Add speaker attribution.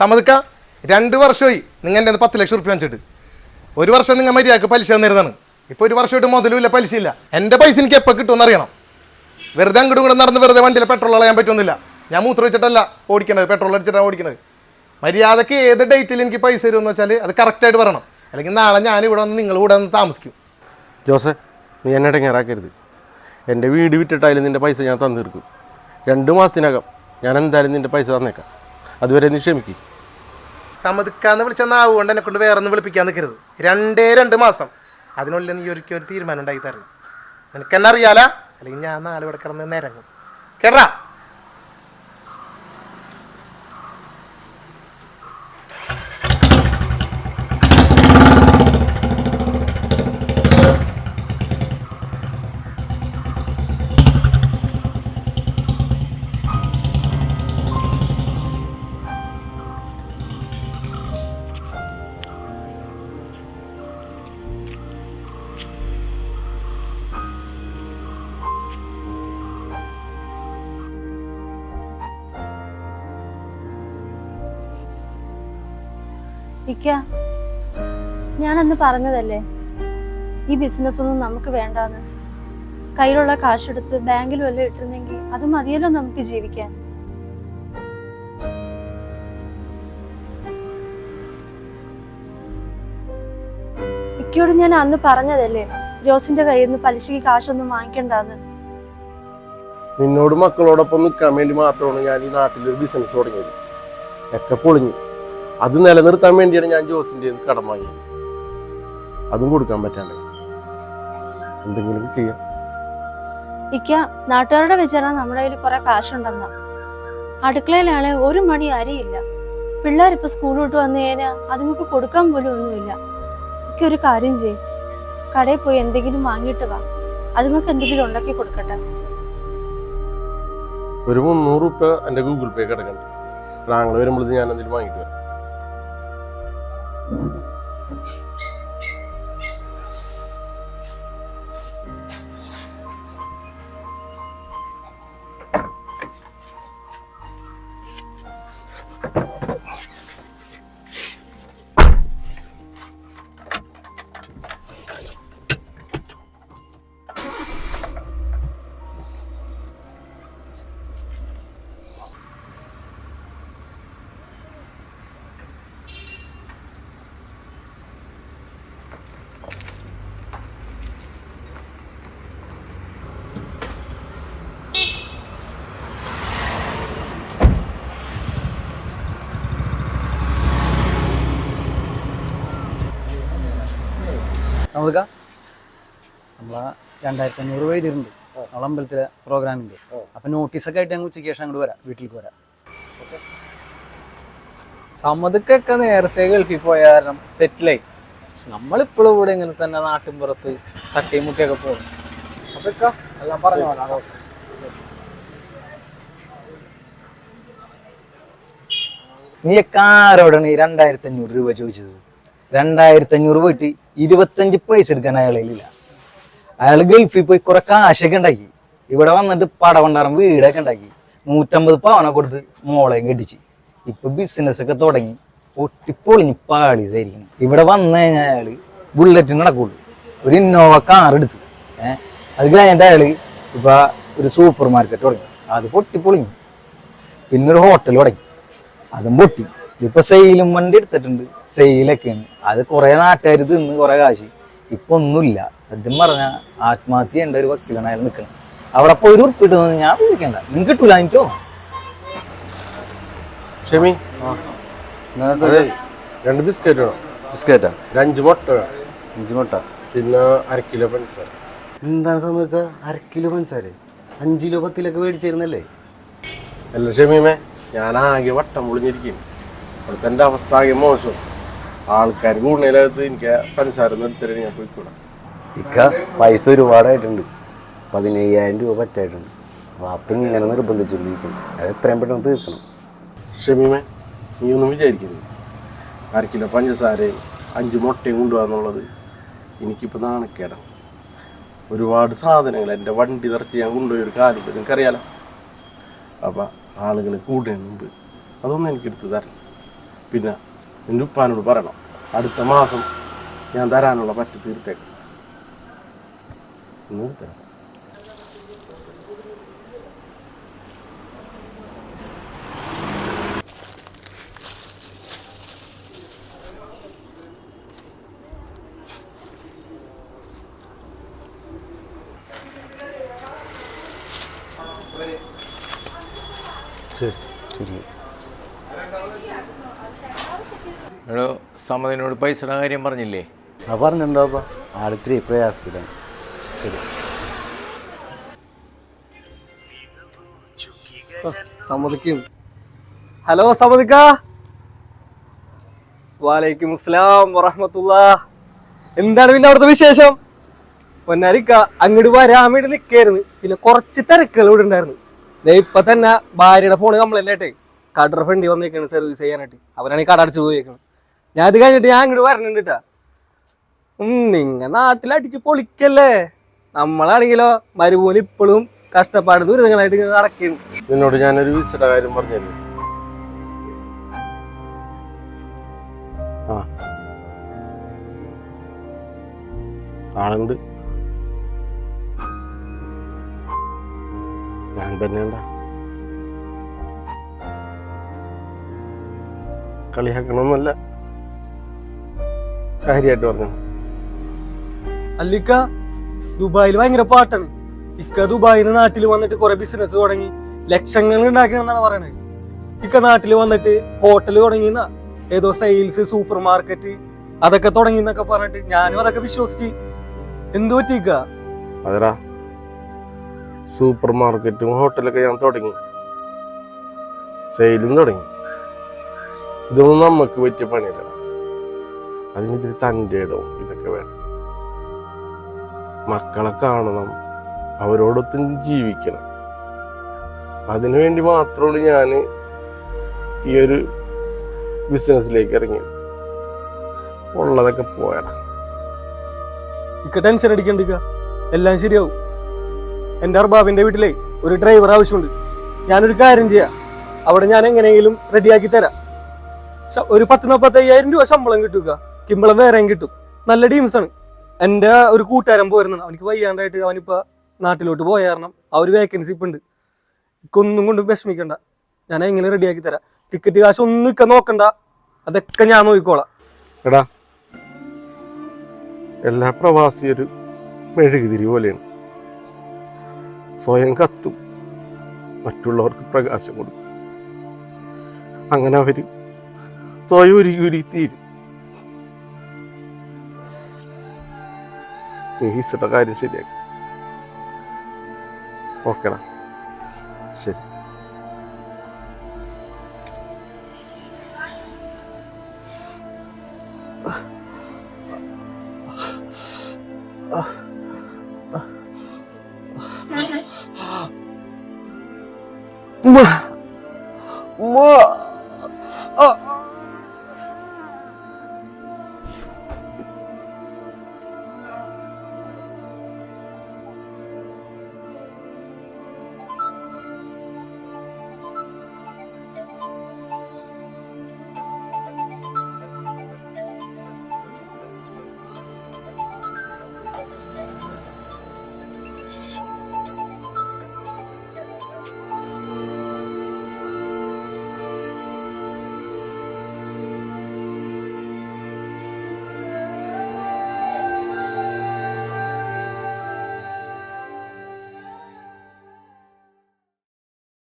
Speaker 1: സമ്മതിക്ക. രണ്ട് വർഷമായി നിങ്ങൾ എന്റെ പത്ത് ലക്ഷം റുപ്യ വെച്ചിട്ട് ഒരു വർഷം നിങ്ങൾ മര്യാദയ്ക്ക് പലിശ തന്നിരുന്നതാണ് ഇപ്പോൾ ഒരു വർഷമായിട്ട് മുതലുമില്ല പലിശയില്ല. എന്റെ പൈസ എനിക്ക് എപ്പോൾ കിട്ടുമെന്ന് അറിയണം വെറുതെ അങ്ങോട്ടും കൂടെ നടന്ന് വെറുതെ വണ്ടിയിൽ പെട്രോൾ അളയാൻ പറ്റുന്നില്ല. ഞാൻ മൂത്ര വെച്ചിട്ടല്ല ഓടിക്കണത് പെട്രോൾ അടിച്ചിട്ടാണ് ഓടിക്കണത്. മര്യാദയ്ക്ക് ഏത് ഡേറ്റിൽ എനിക്ക് പൈസ തരുമെന്ന് വെച്ചാൽ അത് കറക്റ്റായിട്ട് പറയണം. അല്ലെങ്കിൽ നാളെ ഞാൻ ഇവിടെ വന്ന് നിങ്ങൾ ഇവിടെ വന്ന് താമസിക്കും.
Speaker 2: ജോസെ നീ എന്നെ ഇടങ്ങേറാക്കരുത് എന്റെ വീട് വിറ്റിട്ടായാലും നിന്റെ പൈസ ഞാൻ തന്നു രണ്ട് മാസത്തിനകം ഞാൻ എന്തായാലും നിന്റെ പൈസ തന്നേക്കാം. അതുവരെ നീ ക്ഷമിക്ക്.
Speaker 1: സമ്മതിക്കാന്ന് വിളിച്ച നാവ് കൊണ്ട് എന്നെ കൊണ്ട് വേറെ ഒന്ന് വിളിപ്പിക്കാൻ നിൽക്കരുത് രണ്ടേ രണ്ട് മാസം. അതിനുള്ളിൽ നീ ഒരിക്കൽ ഒരു തീരുമാനം ഉണ്ടാക്കി തരണം നിനക്കെന്നറിയാലാ അല്ലെങ്കിൽ ഞാൻ നാളെ ഇവിടെ കിടന്ന് നിരങ്ങും. കേട്ടാ
Speaker 3: ഞാനന്ന് പറഞ്ഞതല്ലേ? ഈ ബിസിനസ് ഒന്നും നമുക്ക് വേണ്ടാന്ന്. കയ്യിലുള്ള കാശെടുത്ത് ബാങ്കിൽ വല്ലതും ഇട്ടിരുന്നെങ്കിൽ അത് മതിയല്ലോ നമുക്ക് ജീവിക്കാൻ. ഇക്കയോട് ഞാൻ അന്ന് പറഞ്ഞതല്ലേ? ജോസിന്റെ കയ്യിൽ നിന്ന് പലിശയ്ക്ക് കാശൊന്നും വാങ്ങിക്കണ്ടെന്ന്.
Speaker 2: നിന്നോട് മക്കളോടൊപ്പം നിൽക്കാൻ വേണ്ടി മാത്രമാണ് ഞാൻ ഈ നാട്ടിലൊരു ബിസിനസ് തുടങ്ങിയത്. ഒക്കെ പൊളിഞ്ഞു. അത് നിലനിർത്താൻ വേണ്ടിയാണ് ഞാൻ ജോസിന്റെ കടം വാങ്ങിയത്. അതും കൊടുക്കാൻ പറ്റാണ്ട്. എന്തെങ്കിലും ചെയ്യാം.
Speaker 3: ഇക്ക നാട്ടുകാരുടെ വിചാരം നമ്മുടെ കയ്യിൽ കുറെ കാശുണ്ടെന്ന. അടുക്കളയിലാണെ ഒരു മണി അരിയില്ല. പിള്ളേരിപ്പോ സ്കൂൾ വിട്ട് വന്നു കഴിഞ്ഞാൽ അതുങ്ങൾക്ക് കൊടുക്കാൻ പോലും ഒന്നുമില്ല. ഇക്ക ഒരു കാര്യം ചെയ്യും. കടയിൽ പോയി എന്തെങ്കിലും വാങ്ങിയിട്ട് വാ. അതുങ്ങൾക്ക് എന്തെങ്കിലും ഉണ്ടാക്കി കൊടുക്കട്ടെ.
Speaker 2: ഒരു മുന്നൂറ് റുപ്യ എന്റെ ഗൂഗിൾ പേ കിടക്കണ്ട്. ആങ്ങൾ വരുമ്പോഴത്തേക്ക് ഞാൻ എന്തെങ്കിലും വാങ്ങിയിട്ട് വരാം. Thank you.
Speaker 4: നമുക്ക് നമ്മളെ രണ്ടായിരത്തി അഞ്ഞൂറ് രൂപ എഴുതിയിട്ടുണ്ട് നമ്മളെ അമ്പലത്തിലെ പ്രോഗ്രാമിന്റെ അപ്പം നോട്ടീസൊക്കെ ആയിട്ട് ഞങ്ങൾ ഉച്ചയ്ക്ക് ശേഷം അങ്ങോട്ട് വരാം വീട്ടിലേക്ക് വരാം.
Speaker 5: സമ്മതിക്കൊക്കെ നേരത്തെ ഗൾഫിൽ പോയ കാരണം സെറ്റിലായി നമ്മളിപ്പോഴും ഇവിടെ ഇങ്ങനെ തന്നെ നാട്ടിൻപുറത്ത് തട്ടിയും മുട്ടിയൊക്കെ പോകും. എല്ലാം പറഞ്ഞു നീ
Speaker 4: നീയൊക്കെ ആരോടാണ് ഈ രണ്ടായിരത്തി അഞ്ഞൂറ് രൂപ ചോദിച്ചത്? രണ്ടായിരത്തി അഞ്ഞൂറ് പോയിട്ട് ഇരുപത്തഞ്ച് പൈസ എടുക്കാൻ അയാളില്ല അയാൾ ഗൾഫിൽ പോയി കുറെ കാശൊക്കെ ഉണ്ടാക്കി. ഇവിടെ വന്നിട്ട് പടവണ്ടാറം വീടൊക്കെ ഉണ്ടാക്കി. നൂറ്റമ്പത് പവന കൊടുത്ത് മോളെയും കെട്ടിച്ച്. ഇപ്പൊ ബിസിനസ് ഒക്കെ തുടങ്ങി. പൊട്ടിപ്പൊളിഞ്ഞ് പാളീസായിരിക്കണം ഇവിടെ വന്നു കഴിഞ്ഞാൽ അയാൾ ബുള്ളറ്റിന് നടക്കുള്ളൂ. ഒരു ഇന്നോവ കാർ എടുത്ത്. ഏഹ് അത് കഴിഞ്ഞിട്ട് അയാൾ ഇപ്പൊ ഒരു സൂപ്പർ മാർക്കറ്റ് തുടങ്ങി. അത് പൊട്ടിപ്പൊളിഞ്ഞു. പിന്നെ ഒരു ഹോട്ടൽ തുടങ്ങി. അതും പൊട്ടി. ഇപ്പൊ സെയിലും വണ്ടി എടുത്തിട്ടുണ്ട്. സെയിലൊക്കെയാണ്. അത് കുറെ നാട്ടുകാർ തിന്ന് കുറെ കാശ്. ഇപ്പൊ ഒന്നുമില്ല. സത്യം പറഞ്ഞ ആത്മഹത്യ ചെയ്യേണ്ട ഒരു വക്കീലാണ് അയാൾ നിൽക്കുന്നത് അവിടെ പോയി ഒരു ഉറുപ്പ് കിട്ടുന്നത് ഞാൻ വിളിക്കണ്ട. നിങ്ങൾക്ക് കിട്ടൂല എനിക്കോ?
Speaker 2: ക്ഷമി രണ്ട് ബിസ്ക്കറ്റ് വേണം.
Speaker 6: ബിസ്ക്കറ്റാ?
Speaker 2: ഒരു അഞ്ച് മുട്ട വേണം.
Speaker 6: അഞ്ച് മുട്ട.
Speaker 2: പിന്നെ അര കിലോ പഞ്ചസാര.
Speaker 6: എന്താണ് സമയത്ത് അര കിലോ പഞ്ചസാര? അഞ്ച് കിലോ പത്തിലൊക്കെ മേടിച്ചിരുന്നല്ലേ?
Speaker 2: അല്ല ഷമീമേ ഞാൻ ആകെ വട്ടം പൊളിഞ്ഞിരിക്കുന്നു. അവിടുത്തെ എന്റെ അവസ്ഥ ആകെ മോശം. ആൾക്കാർ കൂടുതലകത്ത് എനിക്ക് പഞ്ചസാര എടുത്തിട്ട് ഞാൻ പോയിക്കൂടാ.
Speaker 6: ഇക്ക പൈസ ഒരുപാടായിട്ടുണ്ട്. പതിനയ്യായിരം രൂപ പറ്റായിട്ടുണ്ട്. വാപ്പൻ ഇങ്ങനെ നിർബന്ധിച്ചുകൊണ്ടിരിക്കുന്നു. അത് എത്രയും പെട്ടെന്ന് തീർക്കണം.
Speaker 2: ഷമീമേ നീ ഒന്നും വിചാരിക്കരുത്. അര കിലോ പഞ്ചസാരയും അഞ്ച് മുട്ടയും കൊണ്ടുപോകാന്നുള്ളത് എനിക്കിപ്പോൾ നാണക്കേടാണ് ഒരുപാട് സാധനങ്ങൾ എന്റെ വണ്ടി നിറച്ച് ഞാൻ കൊണ്ടുപോയി ഒരു കാര്യം നിനക്കറിയാലോ അപ്പം ആളുകൾ കൂടുന്നതിന് മുമ്പ് അതൊന്നും എനിക്കെടുത്ത് തരണം പിന്നെ എന്റെ ഉപ്പാനോട് പറയണം. അടുത്ത മാസം ഞാൻ തരാനുള്ള പറ്റി തീർത്തേക്ക്. ശരി. ശരി.
Speaker 7: എടോ സമ്മതിനോട് പൈസയുടെ കാര്യം പറഞ്ഞില്ലേ?
Speaker 6: ആ പറഞ്ഞിട്ടുണ്ടോ ആളിത്തിരി പ്രയാസത്തിലാണ് ശരി.
Speaker 5: സമ്മതിക്കും. ഹലോ സമ്മതിക്ക? വാലൈക്കും അസ്സലാം വറഹമത്തുള്ള. എന്താണ് പിന്നെ അവിടുത്തെ വിശേഷം? പൊന്നാരിക്ക അങ്ങോട്ട് വരാൻ വേണ്ടി നിൽക്കായിരുന്നു പിന്നെ കുറച്ച് തിരക്കുകൾ ഇവിടെ ഉണ്ടായിരുന്നു. ഇപ്പൊ തന്നെ ഭാര്യയുടെ ഫോണ് കംപ്ലൈന്റ് ആയിട്ടേ കടറ ഫ്രണ്ടി വന്നേക്കാണ് സർവീസ് ചെയ്യാനായിട്ട്. അവനാണ് ഈ കട അടിച്ചു പോയേക്കണം ഞാൻ അത് കഴിഞ്ഞിട്ട് ഞാൻ അങ്ങോട്ട് വരണുണ്ട് കേട്ടാ നിങ്ങ നാട്ടിലടിച്ച് പൊളിക്കല്ലേ? നമ്മളാണെങ്കിലോ മരുഭൂമി ഇപ്പോഴും കഷ്ടപ്പാട് ദുരിതങ്ങളായിട്ട് ഇങ്ങനെ നടക്കുന്നു
Speaker 2: നിന്നോട് ഞാനൊരു വിസയുടെ കാര്യം പറഞ്ഞില്ലേ? ആ. ഞാൻ തന്നെയുണ്ട. കളിയാക്കണമെന്നല്ല കാര്യമായിട്ട് പറഞ്ഞു
Speaker 5: അല്ലിക്ക ദുബായിൽ ഭയങ്കര പാട്ടാണ്. ഇക്ക ദുബായിൽ നാട്ടിൽ വന്നിട്ട് കുറെ ബിസിനസ് തുടങ്ങി. ലക്ഷങ്ങൾ ഉണ്ടാക്കിയെന്നാണ് പറയണത് ഇക്ക നാട്ടിൽ വന്നിട്ട് ഹോട്ടൽ തുടങ്ങി ഏതോ സെയിൽസ് സൂപ്പർ മാർക്കറ്റ് അതൊക്കെ തുടങ്ങി എന്നൊക്കെ പറഞ്ഞിട്ട് ഞാനും അതൊക്കെ വിശ്വസിച്ച്. എന്തു
Speaker 2: പറ്റിക്ക സൂപ്പർ മാർക്കറ്റും ഹോട്ടലൊക്കെ ഞാൻ തുടങ്ങി. സെയിലും തുടങ്ങി. ഇതൊന്നും നമുക്ക് പറ്റിയ പണിയല്ല. അതിനിതിരി തന്റെ ഇടവും ഇതൊക്കെ വേണം. മക്കളെ കാണണം അവരോടൊത്തും ജീവിക്കണം. അതിനുവേണ്ടി മാത്രമാണ് ഞാൻ ഈ ഒരു ബിസിനസ്സിലേക്ക് ഇറങ്ങിയത്. ഉള്ളതൊക്കെ പോയടാ.
Speaker 5: ഇക്ക ടെൻഷൻ അടിക്കണ്ടിക്ക എല്ലാം ശരിയാവും. എന്റെ അർബാബിന്റെ വീട്ടിലെ ഒരു ഡ്രൈവർ ആവശ്യമുണ്ട്. ഞാനൊരു കാര്യം ചെയ്യാം. അവിടെ ഞാൻ എങ്ങനെയെങ്കിലും റെഡിയാക്കി തരാം. ഒരു പത്ത് നാൽപ്പത്തയ്യായിരം രൂപ ശമ്പളം കിട്ടുക കിമ്പളം വേറെയും കിട്ടും. നല്ല ടീംസ് ആണ്. എന്റെ ഒരു കൂട്ടുകാരൻ പോയിരുന്നു അവനിക്ക് വയ്യാണ്ടായിട്ട് അവനിപ്പോ നാട്ടിലോട്ട് പോയ കാരണം ആ ഒരു വേക്കൻസി ഇപ്പൊ ഉണ്ട് ഒന്നും കൊണ്ടും വിഷമിക്കണ്ട. ഞാൻ എങ്ങനെ റെഡിയാക്കി തരാം. ടിക്കറ്റ് കാശ് ഒന്നും ഇക്ക നോക്കണ്ട. അതൊക്കെ ഞാൻ നോക്കിക്കോളാം.
Speaker 2: എടാ എല്ലാ പ്രവാസിയൊരു മെഴുകുതിരി പോലെയാണ്. സ്വയം കത്തും. മറ്റുള്ളവർക്ക് പ്രകാശം കൊടുക്കും. അങ്ങനെ അവർ സ്വയം ഉരുകി തീരും. നീ ഹിസയുടെ കാര്യം ശരിയാക്കി ഓക്കെടാ ശരി
Speaker 6: ഉമ്മ